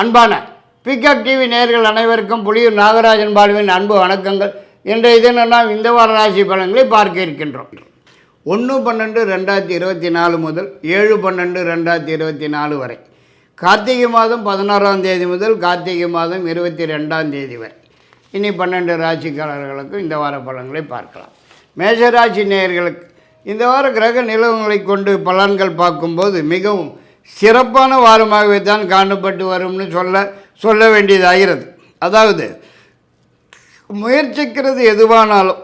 அன்பான pickup TV நேர்கள் அனைவருக்கும் புலியூர் நாகராஜன் பாலுவின் அன்பு வணக்கங்கள். இன்றைய தினம் நாம் இந்த வார ராசி பலன்களை பார்க்க இருக்கின்றோம். ஒன்று பன்னெண்டு ரெண்டாயிரத்தி இருபத்தி நாலு முதல் ஏழு பன்னெண்டு ரெண்டாயிரத்தி இருபத்தி நாலு வரை. கார்த்திகை மாதம் பதினாறாம் தேதி முதல் கார்த்திகை மாதம் இருபத்தி ரெண்டாம் தேதி வரை. இனி பன்னெண்டு ராசிக்காரர்களுக்கும் இந்த வார பலன்களை பார்க்கலாம். மேஷராசி நேயர்களுக்கு இந்த வார கிரக நிலவங்களை கொண்டு பலன்கள் பார்க்கும்போது மிகவும் சிறப்பான வாரமாகவே தான் காணப்பட்டு வரும்னு சொல்ல சொல்ல வேண்டியதாகிறது. அதாவது முயற்சிக்கிறது எதுவானாலும்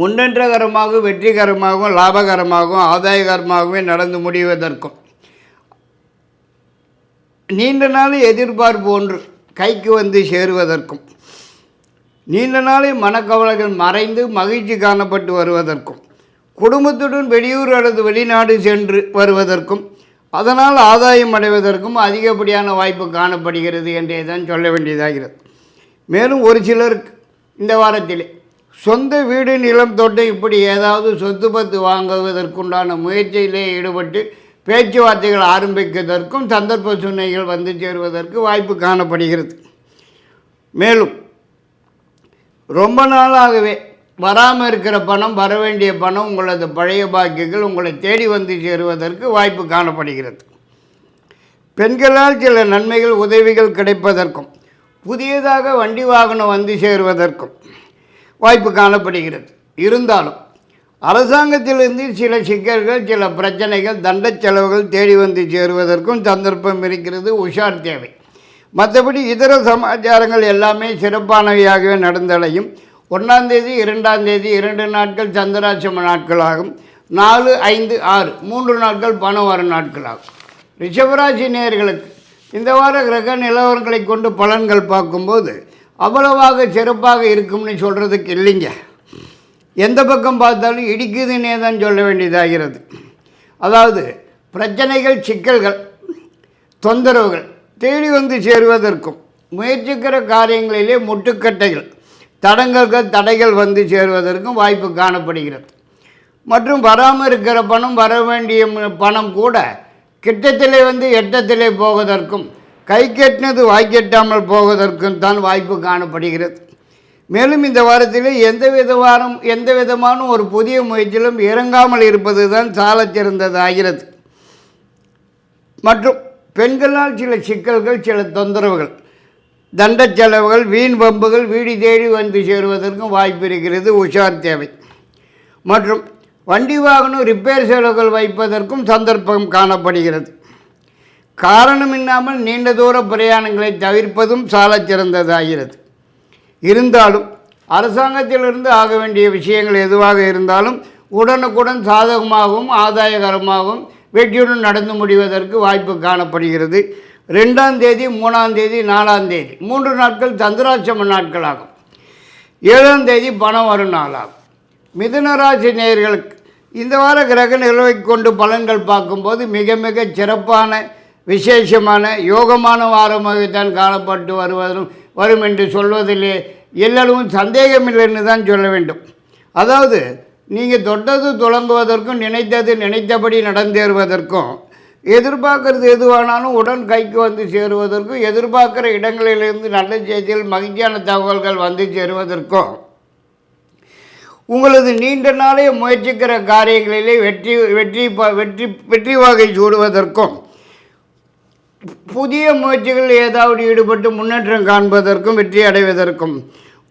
முன்னேற்றகரமாகவும் வெற்றிகரமாகவும் லாபகரமாகவும் ஆதாயகரமாகவே நடந்து முடிவதற்கும். நீண்ட நாள் எதிர்பார்ப்பு ஒன்று கைக்கு வந்து சேருவதற்கும். நீண்ட நாளில் மனக்கவலைகள் மறைந்து மகிழ்ச்சி காணப்பட்டு வருவதற்கும். குடும்பத்துடன் வெளியூர் அல்லது வெளிநாடு சென்று வருவதற்கும் அதனால் ஆதாயம் அடைவதற்கும் அதிகப்படியான வாய்ப்பு காணப்படுகிறது என்றே தான் சொல்ல வேண்டியதாகிறது. மேலும் ஒரு சிலருக்கு இந்த வாரத்திலே சொந்த வீடு நிலம் தொட்டு இப்படி ஏதாவது சொத்து பத்து வாங்குவதற்குண்டான முயற்சியிலே ஈடுபட்டு பேச்சுவார்த்தைகள் ஆரம்பிப்பதற்கும் சந்தர்ப்ப சூழ்நிலைகள் வந்து சேருவதற்கு வாய்ப்பு காணப்படுகிறது. மேலும் ரொம்ப நாளாகவே வராமல் இருக்கிற பணம் வர வேண்டிய பணம் உங்களது பழைய பாக்கியங்கள் உங்களை தேடி வந்து சேருவதற்கு வாய்ப்பு காணப்படுகிறது. பெண்களால் சில நன்மைகள் உதவிகள் கிடைப்பதற்கும் புதியதாக வண்டி வாகனம் வந்து சேருவதற்கும் வாய்ப்பு காணப்படுகிறது. இருந்தாலும் அரசாங்கத்திலிருந்து சில சிக்கல்கள் சில பிரச்சனைகள் தண்ட செலவுகள் தேடி வந்து சேருவதற்கும் சந்தர்ப்பம் இருக்கிறது. உஷார் தேவை. மற்றபடி இதர சமாச்சாரங்கள் எல்லாமே சிறப்பானவையாகவே நடந்தடையும். ஒன்றாந்தேதி இரண்டாந்தேதி இரண்டு நாட்கள் சந்திராட்சம நாட்களாகும். நாலு ஐந்து ஆறு மூன்று நாட்கள் பணம் வரும் நாட்களாகும். ரிஷபராசி நேர்களுக்கு இந்த வார கிரக நிலவரங்களை கொண்டு பலன்கள் பார்க்கும்போது அவ்வளவாக சிறப்பாக இருக்கும்னு சொல்கிறதுக்கு இல்லைங்க. எந்த பக்கம் பார்த்தாலும் இடிக்குதுன்னே தான் சொல்ல வேண்டியதாகிறது. அதாவது பிரச்சனைகள் சிக்கல்கள் தொந்தரவுகள் தேடி வந்து சேருவதற்கும் முயற்சிக்கிற காரியங்களிலே முட்டுக்கட்டைகள் தடங்கல்கள் தடைகள் வந்து சேருவதற்கும் வாய்ப்பு காணப்படுகிறது. மற்றும் வராமல் இருக்கிற பணம் வர வேண்டிய பணம் கூட கிட்டத்திலே வந்து எட்டத்திலே போவதற்கும் கை கெட்டினது வாய்க்கெட்டாமல் போவதற்கும் தான் வாய்ப்பு காணப்படுகிறது. மேலும் இந்த வாரத்திலே எந்த விதமான எந்த விதமான ஒரு புதிய முயற்சியிலும் இறங்காமல் இருப்பது தான் சாலச் ஆகிறது மற்றும் பெண்களால் சில சிக்கல்கள் சில தொந்தரவுகள். தண்ட செலவுகள் வீண் பம்புகள் வீடு தேடி வந்து சேருவதற்கும் வாய்ப்பு இருக்கிறது உஷார் தேவை. மற்றும் வண்டி வாகனம் ரிப்பேர் செலவுகள் வைப்பதற்கும் சந்தர்ப்பம் காணப்படுகிறது. காரணம் இல்லாமல் நீண்ட தூர பிரயாணங்களை தவிர்ப்பதும் சால சிறந்ததாகிறது. இருந்தாலும் அரசாங்கத்திலிருந்து ஆக வேண்டிய விஷயங்கள் எதுவாக இருந்தாலும் உடனுக்குடன் சாதகமாகவும் ஆதாயகரமாகவும் வெற்றியுடன் நடந்து முடிவதற்கு வாய்ப்பு காணப்படுகிறது. ரெண்டாம் தேதி மூணாம் தேதி நாலாம் தேதி. மூன்று நாட்கள் சந்திராட்சம நாட்களாகும். ஏழாம் தேதி பணம் வரும் நாளாகும் மிதுனராசி நேர்களுக்கு இந்த வார கிரக நிலவை கொண்டு பலன்கள் பார்க்கும்போது மிக மிக சிறப்பான விசேஷமான யோகமான வாரமாகத்தான் காணப்பட்டு வருவதும் வரும் என்று சொல்வதிலே எல்லளவும் சந்தேகமில்லைன்னு தான் சொல்ல வேண்டும். அதாவது நீங்கள் தொட்டது தொடங்குவதற்கும் நினைத்தது நினைத்தபடி நடந்தேறுவதற்கும் எதிர்பார்க்கறது எதுவானாலும் உடன் கைக்கு வந்து சேருவதற்கும் எதிர்பார்க்குற இடங்களிலிருந்து நல்ல செய்திகள் மகிழ்ச்சியான தகவல்கள் வந்து சேருவதற்கும். உங்களது நீண்ட நாளே முயற்சிக்கிற காரியங்களிலே வெற்றி வெற்றி வெற்றி வெற்றி வகை சூடுவதற்கும் புதிய முயற்சிகள் ஏதாவது ஈடுபட்டு முன்னேற்றம் காண்பதற்கும் வெற்றி அடைவதற்கும்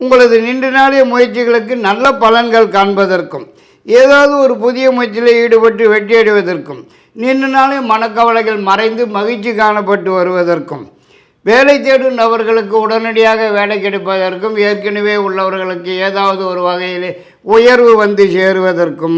உங்களது நீண்ட நாளைய முயற்சிகளுக்கு நல்ல பலன்கள் காண்பதற்கும் ஏதாவது ஒரு புதிய முயற்சியில் ஈடுபட்டு வெற்றி அடைவதற்கும் நீண்ட நாளே மனக்கவலைகள் மறைந்து மகிழ்ச்சி காணப்பட்டு வருவதற்கும் வேலை தேடும் நபர்களுக்கு உடனடியாக வேலை கிடைப்பதற்கும் ஏற்கனவே உள்ளவர்களுக்கு ஏதாவது ஒரு வகையில் உயர்வு வந்து சேருவதற்கும்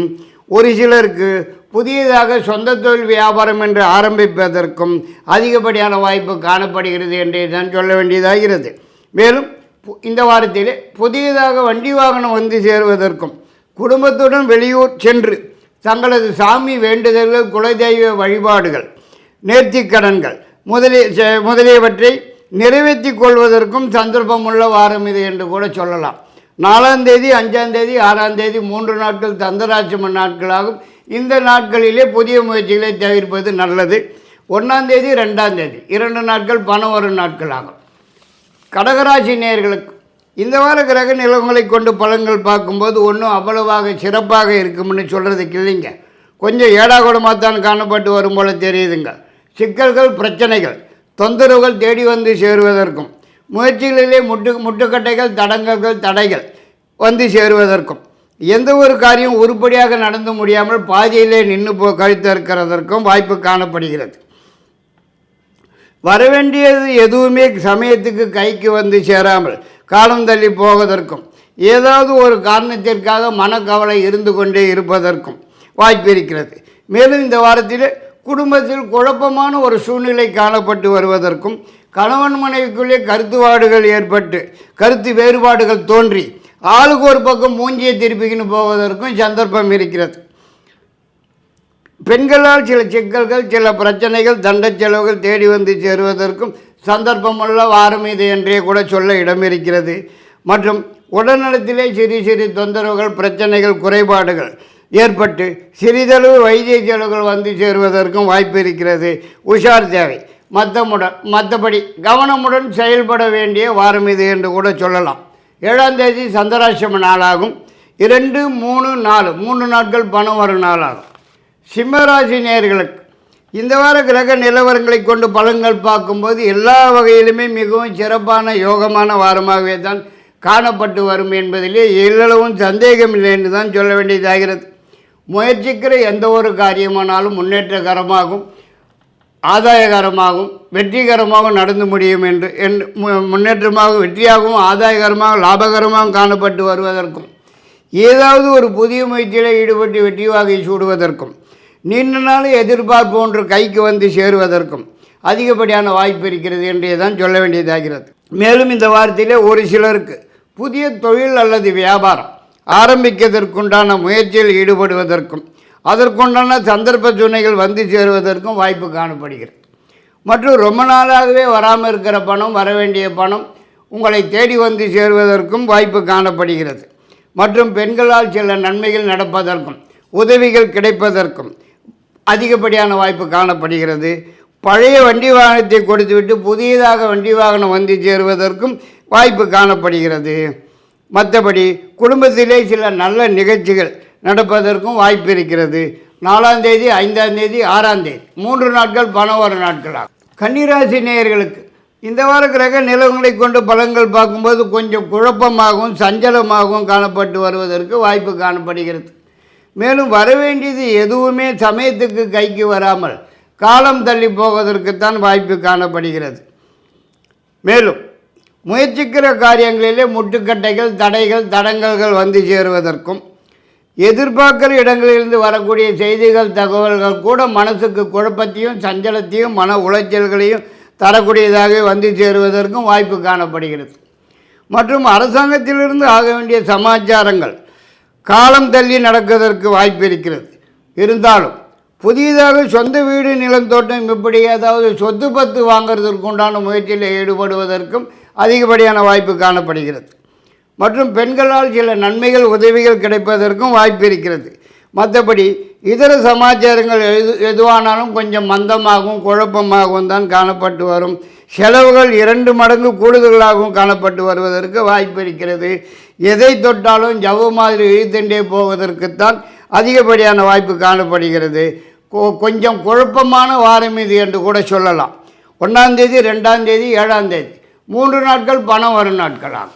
ஒரு சிலருக்கு புதியதாக சொந்த தொழில் வியாபாரம் என்று ஆரம்பிப்பதற்கும் அதிகப்படியான வாய்ப்பு காணப்படுகிறது என்றே தான் சொல்ல வேண்டியதாகிறது. மேலும் பு- இந்த வாரத்திலே புதியதாக வண்டி வாகனம் வந்து சேருவதற்கும் குடும்பத்துடன் வெளியூர் சென்று தங்களது சாமி வேண்டுதல்கள் குலதெய்வ வழிபாடுகள் நேர்த்திக்கடன்கள் முதலிய முதலியவற்றை நிறைவேற்றிக் கொள்வதற்கும் சந்தர்ப்பமுள்ள வாரம் இது என்று கூட சொல்லலாம். நாலாம் தேதி அஞ்சாம் தேதி ஆறாம் தேதி மூன்று நாட்கள் தந்தராட்சம நாட்களாகும். இந்த நாட்களிலே புதிய முயற்சிகளை தவிர்ப்பது நல்லது. ஒன்றாம் தேதி ரெண்டாம் தேதி இரண்டு நாட்கள் பணம் வரும் நாட்களாகும். கடகராசி நேயர்களுக்கு இந்த வார கிரக நிலவங்களை கொண்டு பலன்கள் பார்க்கும்போது ஒன்றும் அவ்வளவாக சிறப்பாக இருக்கும்னு சொல்கிறதுக்கு இல்லைங்க. கொஞ்சம் ஏடாகுடமாக தான் காணப்பட்டு வரும் போல தெரியுதுங்க. சிக்கல்கள் பிரச்சனைகள் தொந்தரவுகள் தேடி வந்து சேருவதற்கும் முயற்சிகளிலே முட்டு முட்டுக்கட்டைகள் தடங்கல்கள் தடைகள் வந்து சேருவதற்கும் எந்த ஒரு காரியம் உருப்படியாக நடந்து முடியாமல் பாதியிலே நின்று போ கழித்து இருக்கிறதற்கும் வாய்ப்பு காணப்படுகிறது. வரவேண்டியது எதுவுமே சமயத்துக்கு கைக்கு வந்து சேராமல் காலம் தள்ளி போவதற்கும் ஏதாவது ஒரு காரணத்திற்காக மனக்கவலை இருந்து கொண்டே இருப்பதற்கும் வாய்ப்பு இருக்கிறது. மேலும் இந்த வாரத்தில் குடும்பத்தில் குழப்பமான ஒரு சூழ்நிலை காணப்பட்டு வருவதற்கும் கணவன் மனைவிக்குள்ளே கருத்துவாடுகள் ஏற்பட்டு கருத்து வேறுபாடுகள் தோன்றி ஆளுக்கு ஒரு பக்கம் மூஞ்சியை திருப்பிக்கின்னு போவதற்கும் சந்தர்ப்பம் இருக்கிறது. பெண்களால் சில சிக்கல்கள் சில பிரச்சனைகள் தண்ட செலவுகள் தேடி வந்து சேருவதற்கும் சந்தர்ப்பமுள்ள வாரம் இது என்றே கூட சொல்ல இடம் இருக்கிறது மற்றும் உடல்நலத்திலே சிறு சிறு தொந்தரவுகள் பிரச்சனைகள் குறைபாடுகள் ஏற்பட்டு சிறிதளவு வைத்திய செலவுகள் வந்து சேருவதற்கும் வாய்ப்பு இருக்கிறது. உஷார் தேவை. மத்தமுடன் மற்றபடி கவனமுடன் செயல்பட வேண்டிய வாரம் இது என்று கூட சொல்லலாம். ஏழாம் தேதி சந்திராசிரம நாளாகும். இரண்டு மூணு நாலு மூன்று நாட்கள் பணம் வரும் நாளாகும். சிம்மராசி நேர்களுக்கு இந்த வார கிரக நிலவரங்களை கொண்டு பலன்கள் பார்க்கும்போது எல்லா வகையிலுமே மிகவும் சிறப்பான யோகமான வாரமாகவே தான் காணப்பட்டு வரும் என்பதிலே எல்லளவும் சந்தேகமில்லை என்று தான் சொல்ல வேண்டியதாகிறது. முயற்சிக்கிற எந்த ஒரு காரியமானாலும் முன்னேற்றகரமாகும் ஆதாயகரமாகவும் வெற்றிகரமாகவும் நடந்து முடியும் என்று என்று மு- முன்னேற்றமாக வெற்றியாகவும் ஆதாயகரமாக லாபகரமாகவும் காணப்பட்டு வருவதற்கும் ஏதாவது ஒரு புதிய முயற்சியில் ஈடுபட்டு வெற்றி வாகை சூடுவதற்கும் நீண்ட நாள் எதிர்பார்ப்பு ஒன்று கைக்கு வந்து சேருவதற்கும் அதிகப்படியான வாய்ப்பு இருக்கிறது என்றே தான் சொல்ல வேண்டியதாகிறது. மேலும் இந்த வாரத்திலே ஒரு சிலருக்கு புதிய தொழில் அல்லது வியாபாரம் ஆரம்பிக்கிறதற்குண்டான முயற்சியில் ஈடுபடுவதற்கும் அதற்குண்டான சந்தர்ப்ப சுனைகள் வந்து சேருவதற்கும் வாய்ப்பு காணப்படுகிறது. மற்றும் ரொம்ப நாளாகவே வராமல் இருக்கிற பணம் வர வேண்டிய பணம் உங்களை தேடி வந்து சேருவதற்கும் வாய்ப்பு காணப்படுகிறது. மற்றும் பெண்களால் சில நன்மைகள் நடப்பதற்கும் உதவிகள் கிடைப்பதற்கும் அதிகப்படியான வாய்ப்பு காணப்படுகிறது. பழைய வண்டி வாகனத்தை கொடுத்துவிட்டு புதியதாக வண்டி வாகனம் வந்து சேருவதற்கும் வாய்ப்பு காணப்படுகிறது. மற்றபடி குடும்பத்திலே சில நல்ல நிகழ்ச்சிகள் நடப்பதற்கும் வாய்ப்பு இருக்கிறது. நாலாம் தேதி ஐந்தாம் தேதி ஆறாம் தேதி. மூன்று நாட்கள் பணவர நாட்களாகும். கன்னிராசி நேயர்களுக்கு இந்த வார கிரக நிலவங்களை கொண்டு பலன்கள் பார்க்கும்போது கொஞ்சம் குழப்பமாகவும் சஞ்சலமாகவும் காணப்பட்டு வருவதற்கு வாய்ப்பு காணப்படுகிறது. மேலும் வரவேண்டியது எதுவுமே சமயத்துக்கு கைக்கு வராமல் காலம் தள்ளி போவதற்குத்தான் வாய்ப்பு காணப்படுகிறது. மேலும் முயற்சிக்கிற காரியங்களிலே முட்டுக்கட்டைகள் தடைகள் தடங்கல்கள் வந்து சேருவதற்கும் எதிர்பார்க்கிற இடங்களிலிருந்து வரக்கூடிய செய்திகள் தகவல்கள் கூட மனசுக்கு குழப்பத்தையும் சஞ்சலத்தையும் மன உளைச்சல்களையும் தரக்கூடியதாக வந்து சேருவதற்கும் வாய்ப்பு காணப்படுகிறது. மற்றும் அரசாங்கத்திலிருந்து ஆக வேண்டிய சமாச்சாரங்கள் காலம் தள்ளி நடக்கிறதற்கு வாய்ப்பு இருக்கிறது. இருந்தாலும் புதிதாக சொந்த வீடு நிலம் தோட்டம் இப்படி ஏதாவது சொத்து பத்து வாங்குறதற்கு உண்டான முயற்சியில் ஈடுபடுவதற்கும் அதிகப்படியான வாய்ப்பு காணப்படுகிறது. மற்றும் பெண்களால் சில நன்மைகள் உதவிகள் கிடைப்பதற்கும் வாய்ப்பு இருக்கிறது. மற்றபடி இதர சமாச்சாரங்கள் எது எதுவானாலும் கொஞ்சம் மந்தமாகவும் குழப்பமாகவும் தான் காணப்பட்டு வரும். செலவுகள் இரண்டு மடங்கு கூடுதலாகவும் காணப்பட்டு வருவதற்கு வாய்ப்பு இருக்கிறது. எதை தொட்டாலும் ஜவ்வு மாதிரி இழுத்துண்டே போவதற்குத்தான் அதிகப்படியான வாய்ப்பு காணப்படுகிறது. கொ- கொஞ்சம் குழப்பமான வாரம் இது என்று கூட சொல்லலாம். ஒன்றாந்தேதி ரெண்டாந்தேதி ஏழாந்தேதி மூன்று நாட்கள் பணம் வரும் நாட்களாகும்.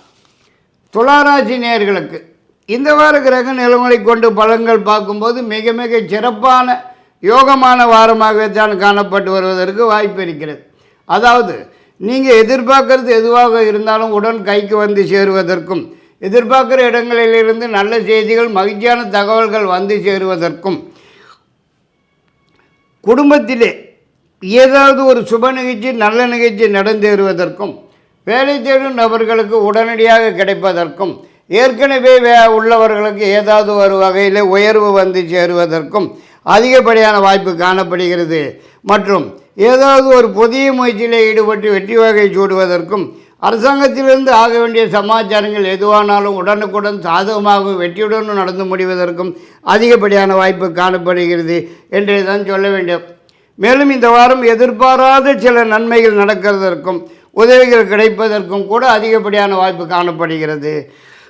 துளாராசி நேர்களுக்கு இந்த வார கிரக நிலவங்களை கொண்டு பலன்கள் பார்க்கும்போது மிக மிக சிறப்பான யோகமான வாரமாகவே தான் காணப்பட்டு வருவதற்கு வாய்ப்பு இருக்கிறது. அதாவது நீங்கள் எதிர்பார்க்கறது எதுவாக இருந்தாலும் உடன் கைக்கு வந்து சேருவதற்கும் எதிர்பார்க்குற இடங்களிலிருந்து நல்ல செய்திகள் மகிழ்ச்சியான தகவல்கள் வந்து சேருவதற்கும் குடும்பத்திலே ஏதாவது ஒரு சுப நிகழ்ச்சி நல்ல நிகழ்ச்சி நடந்தேறுவதற்கும் வேலை தேடும் நபர்களுக்கு உடனடியாக கிடைப்பதற்கும் ஏற்கனவே வே உள்ளவர்களுக்கு ஏதாவது ஒரு வகையில் உயர்வு வந்து சேருவதற்கும் அதிகப்படியான வாய்ப்பு காணப்படுகிறது. மற்றும் ஏதாவது ஒரு புதிய முயற்சியில் ஈடுபட்டு வெற்றி வகை சூடுவதற்கும் அரசாங்கத்திலிருந்து ஆக வேண்டிய சமாச்சாரங்கள் எதுவானாலும் உடனுக்குடன் சாதகமாகவும் வெற்றியுடன் நடந்து முடிவதற்கும் அதிகப்படியான வாய்ப்பு காணப்படுகிறது என்றே தான் சொல்ல வேண்டும். மேலும் இந்த வாரம் எதிர்பாராத சில நன்மைகள் நடக்கிறதற்கும் உதவிகள் கிடைப்பதற்கும் கூட அதிகப்படியான வாய்ப்பு காணப்படுகிறது.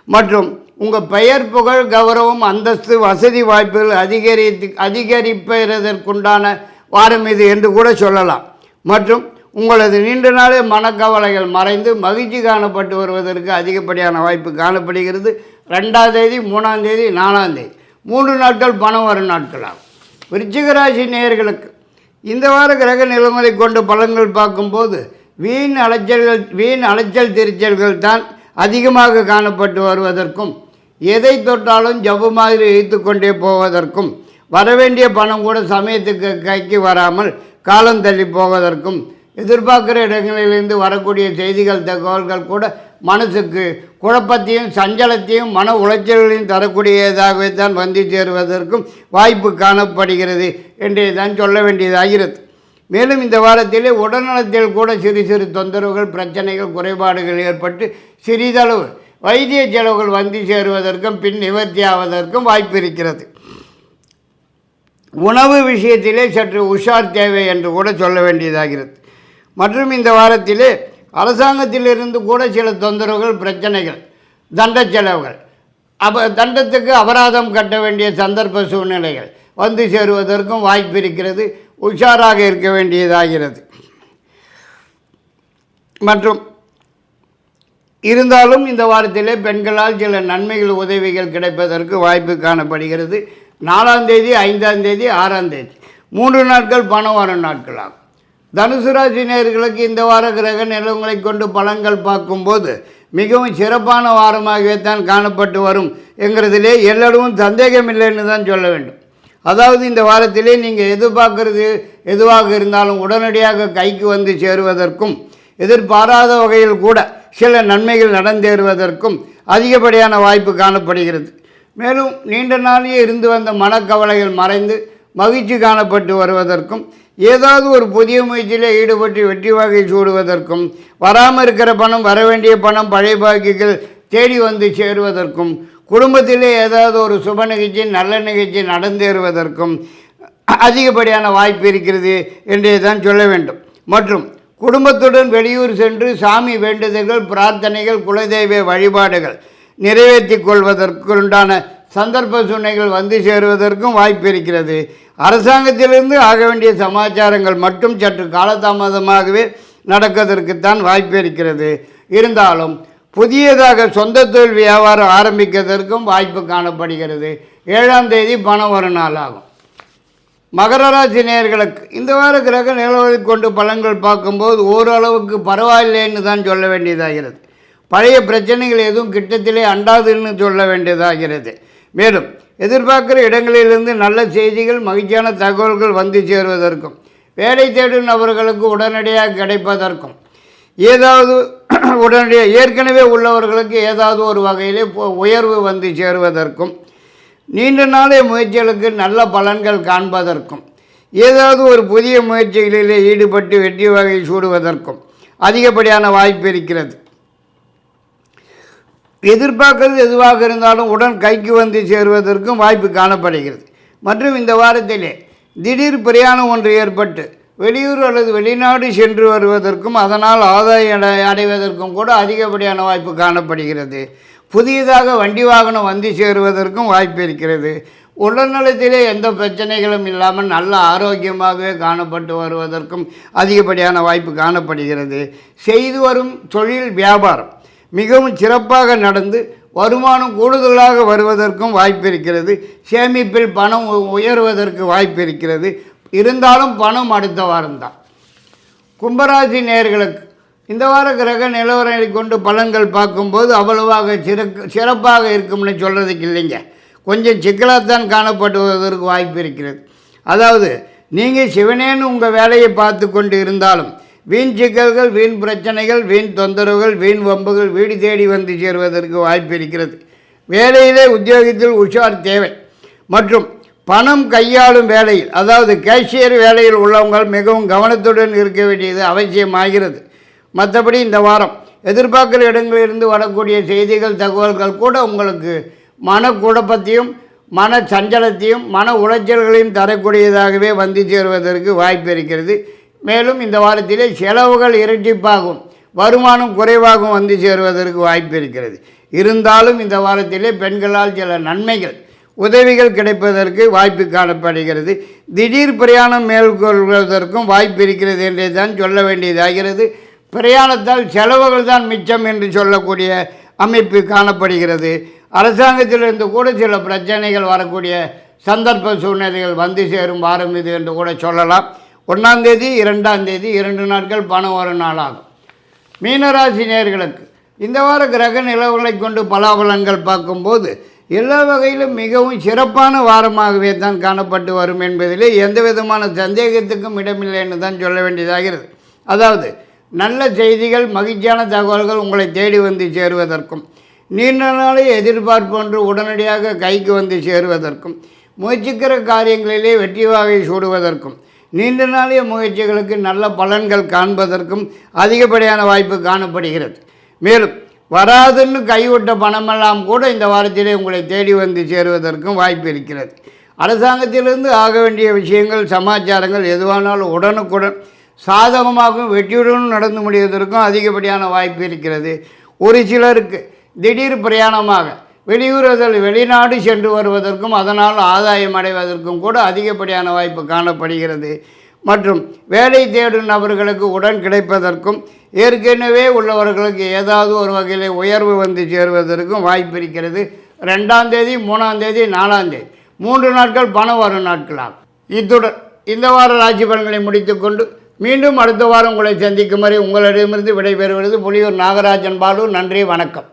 மற்றும் உங்கள் பெயர் புகழ் கௌரவம் அந்தஸ்து வசதி வாய்ப்புகள் அதிகரித்து அதிகரிப்பதற்குண்டான வாரம் இது என்று கூட சொல்லலாம். மற்றும் உங்களது நீண்ட நாளே மனக்கவலைகள் மறைந்து மகிழ்ச்சி காணப்பட்டு வருவதற்கு அதிகப்படியான வாய்ப்பு காணப்படுகிறது. ரெண்டாம் தேதி மூணாம் தேதி நாலாம் தேதி. மூன்று நாட்கள் பணம் வரும் நாட்களாகும். விருச்சிகராசி நேயர்களுக்கு இந்த வார கிரக நிலங்களை கொண்டு பலன்கள் பார்க்கும்போது வீண் அலைச்சல்கள் வீண் அலைச்சல் திருச்சல்கள் தான் அதிகமாக காணப்பட்டு வருவதற்கும் எதை தொட்டாலும் ஜவ்வு மாதிரி வைத்து கொண்டே போவதற்கும் வரவேண்டிய பணம் கூட சமயத்துக்கு கைக்கு வராமல் காலம் தள்ளி போவதற்கும் எதிர்பார்க்குற இடங்களிலிருந்து வரக்கூடிய செய்திகள் தகவல்கள் கூட மனசுக்கு குழப்பத்தையும் சஞ்சலத்தையும் மன உளைச்சல்களையும் தரக்கூடியதாகவே தான் வந்து சேருவதற்கும் வாய்ப்பு காணப்படுகிறது என்றே தான் சொல்ல வேண்டியதாகிறது. மேலும் இந்த வாரத்திலே உடல்நலத்தில் கூட சிறு சிறு தொந்தரவுகள் பிரச்சனைகள் குறைபாடுகள் ஏற்பட்டு சிறிதளவு வைத்திய செலவுகள் வந்து சேருவதற்கும் பின் நிவர்த்தி ஆவதற்கும் வாய்ப்பு இருக்கிறது. உணவு விஷயத்திலே சற்று உஷார் தேவை என்று கூட சொல்ல வேண்டியதாகிறது. மற்றும் இந்த வாரத்திலே அரசாங்கத்திலிருந்து கூட சில தொந்தரவுகள் பிரச்சனைகள் தண்ட செலவுகள். அப்போ தண்டத்துக்கு அபராதம் கட்ட வேண்டிய சந்தர்ப்ப சூழ்நிலைகள் வந்து சேருவதற்கும் வாய்ப்பு இருக்கிறது உஷாராக இருக்க வேண்டியதாகிறது. மற்றும் இருந்தாலும் இந்த வாரத்திலே பெண்களால் சில நன்மைகள் உதவிகள் கிடைப்பதற்கு வாய்ப்பு காணப்படுகிறது. நாலாம் தேதி ஐந்தாம் தேதி ஆறாம் தேதி. மூன்று நாட்கள் பணம் வரும் நாட்களாகும். தனுசு ராசி நேர்களுக்கு இந்த வார கிரக நிலவங்களை கொண்டு பலன்கள் பார்க்கும்போது மிகவும் சிறப்பான வாரமாகவே தான் காணப்பட்டு வரும் என்கிறதிலே எல்லோரும் சந்தேகம் இல்லைன்னு தான் சொல்ல வேண்டும். அதாவது இந்த வாரத்திலே நீங்கள் எதிர்பார்க்கறது எதுவாக இருந்தாலும் உடனடியாக கைக்கு வந்து சேருவதற்கும் எதிர்பாராத வகையில் கூட சில நன்மைகள் நடந்தேறுவதற்கும் அதிகப்படியான வாய்ப்பு காணப்படுகிறது. மேலும் நீண்ட நாளையே இருந்து வந்த மனக்கவலைகள் மறைந்து மகிழ்ச்சி காணப்பட்டு வருவதற்கும் ஏதாவது ஒரு புதிய முயற்சியில் ஈடுபட்டு வெற்றி வகை சூடுவதற்கும் வராமல் இருக்கிற பணம் வர வேண்டிய பணம் பழைய பாக்கிகள் தேடி வந்து சேருவதற்கும் குடும்பத்திலே ஏதாவது ஒரு சுப நிகழ்ச்சி நல்ல நிகழ்ச்சி நடந்தேறுவதற்கும் அதிகப்படியான வாய்ப்பு இருக்கிறது என்றே தான் சொல்ல வேண்டும். மற்றும் குடும்பத்துடன் வெளியூர் சென்று சாமி வேண்டுதல்கள் பிரார்த்தனைகள் குலதெய்வ வழிபாடுகள் நிறைவேற்றி கொள்வதற்குண்டான சந்தர்ப்ப சூழ்நிலைகள் வந்து சேருவதற்கும் வாய்ப்பு இருக்கிறது. அரசாங்கத்திலிருந்து ஆக வேண்டிய சமாச்சாரங்கள் மட்டும் சற்று காலதாமதமாகவே நடக்கதற்குத்தான் வாய்ப்பு இருக்கிறது. இருந்தாலும் புதியதாக சொந்த தொழில் வியாபாரம் ஆரம்பிக்கிறதற்கும் வாய்ப்பு காணப்படுகிறது. ஏழாம் தேதி பணம் ஒரு நாள் ஆகும் மகர ராசி நேர்களுக்கு இந்த வார கிரக நிலவரை கொண்டு பலன்கள் பார்க்கும்போது ஓரளவுக்கு பரவாயில்லைன்னு தான் சொல்ல வேண்டியதாகிறது. பழைய பிரச்சனைகள் எதுவும் கிட்டத்திலே அண்டாதுன்னு சொல்ல வேண்டியதாகிறது. மேலும் எதிர்பார்க்கிற இடங்களிலிருந்து நல்ல செய்திகள் மகிழ்ச்சியான தகவல்கள் வந்து சேருவதற்கும் வேலை தேடும் நபர்களுக்கு உடனடியாக கிடைப்பதற்கும் ஏதாவது உடனடியாக ஏற்கனவே உள்ளவர்களுக்கு ஏதாவது ஒரு வகையிலே உயர்வு வந்து சேருவதற்கும் நீண்ட நாளைய முயற்சிகளுக்கு நல்ல பலன்கள் காண்பதற்கும் ஏதாவது ஒரு புதிய முயற்சிகளிலே ஈடுபட்டு வெற்றி வகை சூடுவதற்கும் அதிகப்படியான வாய்ப்பு இருக்கிறது. எதிர்பார்க்கிறது எதுவாக இருந்தாலும் உடன் கைக்கு வந்து சேருவதற்கும் வாய்ப்பு காணப்படுகிறது. மற்றும் இந்த வாரத்திலே திடீர் பிரயாணம் ஒன்று ஏற்பட்டு வெளியூர் அல்லது வெளிநாடு சென்று வருவதற்கும் அதனால் ஆதாயம் அடைவதற்கும் கூட அதிகப்படியான வாய்ப்பு காணப்படுகிறது. புதியதாக வண்டி வாகனம் வந்து சேருவதற்கும் வாய்ப்பு இருக்கிறது. உடல்நலத்திலே எந்த பிரச்சனைகளும் இல்லாமல் நல்ல ஆரோக்கியமாகவே காணப்பட்டு வருவதற்கும் அதிகப்படியான வாய்ப்பு காணப்படுகிறது. செய்து வரும் தொழில் வியாபாரம் மிகவும் சிறப்பாக நடந்து வருமானம் கூடுதலாக வருவதற்கும் வாய்ப்பு இருக்கிறது சேமிப்பில் பணம் உ- உயர்வதற்கு வாய்ப்பு இருக்கிறது இருந்தாலும் பணம் அடுத்த வாரம்தான். கும்பராசி நேர்களுக்கு இந்த வார கிரக நிலவரங்களை கொண்டு பலன்கள் பார்க்கும்போது அவ்வளவாக சிறக்கு சிறப்பாக இருக்கும்னு சொல்கிறதுக்கு இல்லைங்க. கொஞ்சம் சிக்கலாகத்தான் காணப்படுவதற்கு வாய்ப்பு இருக்கிறது அதாவது நீங்கள் சிவனேன்னு உங்கள் வேலையை பார்த்து கொண்டு இருந்தாலும் வீண் சிக்கல்கள் வீண் பிரச்சனைகள் வீண் தொந்தரவுகள் வீண் வம்புகள் வீடு தேடி வந்து சேருவதற்கு வாய்ப்பு இருக்கிறது. வேலையிலே உத்தியோகத்தில் உஷார் தேவை. மற்றும் பணம் கையாளும் வேலையில் அதாவது கேஷியர் வேலையில் உள்ளவங்கள் மிகவும் கவனத்துடன் இருக்க வேண்டியது அவசியமாகிறது. மற்றபடி இந்த வாரம் எதிர்பார்க்கிற இடங்களிலிருந்து வரக்கூடிய செய்திகள் தகவல்கள் கூட உங்களுக்கு மனக்குழப்பத்தையும் மன சஞ்சலத்தையும் மன உளைச்சல்களையும் தரக்கூடியதாகவே வந்து சேருவதற்கு வாய்ப்பு இருக்கிறது. மேலும் இந்த வாரத்திலே செலவுகள் இரட்டிப்பாகும். வருமானம் குறைவாகவும் வந்து சேருவதற்கு வாய்ப்பு இருக்கிறது. இருந்தாலும் இந்த வாரத்திலே பெண்களால் சில நன்மைகள் உதவிகள் கிடைப்பதற்கு வாய்ப்பு காணப்படுகிறது. திடீர் பிரயாணம் மேற்கொள்வதற்கும் வாய்ப்பு இருக்கிறது என்றே தான் சொல்ல வேண்டியதாகிறது. பிரயாணத்தால் செலவுகள் தான் மிச்சம் என்று சொல்லக்கூடிய அமைப்பு காணப்படுகிறது. அரசாங்கத்திலிருந்து கூட சில பிரச்சனைகள் வரக்கூடிய சந்தர்ப்ப சூழ்நிலைகள் வந்து சேரும் வாரம் இது என்று கூட சொல்லலாம். ஒன்றாந்தேதி இரண்டாந்தேதி இரண்டாம் தேதி இரண்டு நாட்கள் பணம் ஒரு நாளாகும் மீனராசி நேர்களுக்கு இந்த வார கிரக நிலவுகளை கொண்டு பலாபலங்கள் பார்க்கும்போது எல்லா வகையிலும் மிகவும் சிறப்பான வாரமாகவே தான் காணப்பட்டு வரும் என்பதிலே எந்த விதமான சந்தேகத்துக்கும் இடமில்லை என்று தான் சொல்ல வேண்டியதாகிறது. அதாவது நல்ல செய்திகள் மகிழ்ச்சியான தகவல்கள் உங்களை தேடி வந்து சேருவதற்கும் நீண்ட நாளை எதிர்பார்ப்பு ஒன்று உடனடியாக கைக்கு வந்து சேருவதற்கும் முயற்சிக்கிற காரியங்களிலே வெற்றி வாகை சூடுவதற்கும் நீண்ட நாளைய முயற்சிகளுக்கு நல்ல பலன்கள் காண்பதற்கும் அதிகப்படியான வாய்ப்பு காணப்படுகிறது. மேலும் வராதுன்னு கைவிட்ட பணமெல்லாம் கூட இந்த வாரத்திலே உங்களை தேடி வந்து சேருவதற்கும் வாய்ப்பு இருக்கிறது. அரசாங்கத்திலிருந்து ஆக வேண்டிய விஷயங்கள் சமாச்சாரங்கள் எதுவானாலும் உடனுக்குடன் சாதகமாகவும் வெற்றியுடனும் நடந்து முடிவதற்கும் அதிகப்படியான வாய்ப்பு இருக்கிறது. ஒரு சிலருக்கு திடீர் பிரயாணமாக வெளியூறுதல் வெளிநாடு சென்று வருவதற்கும் அதனால் ஆதாயம் அடைவதற்கும் கூட அதிகப்படியான வாய்ப்பு காணப்படுகிறது. மற்றும் வேலை தேடும் நபர்களுக்கு உடன் கிடைப்பதற்கும் ஏற்கனவே உள்ளவர்களுக்கு ஏதாவது ஒரு வகையில் உயர்வு வந்து சேருவதற்கும் வாய்ப்பு இருக்கிறது. ரெண்டாம் தேதி மூணாம் தேதி நாலாம் தேதி. மூன்று நாட்கள் பணம் வரும் நாட்களாகும். இத்துடன் இந்த வார ராசி பலன்களை முடித்துக்கொண்டு மீண்டும் அடுத்த வாரம் உங்களை சந்திக்கும் வரை உங்களிடமிருந்து விடைபெறுவது புலியூர் நாகராஜன் பாலு. நன்றி வணக்கம்.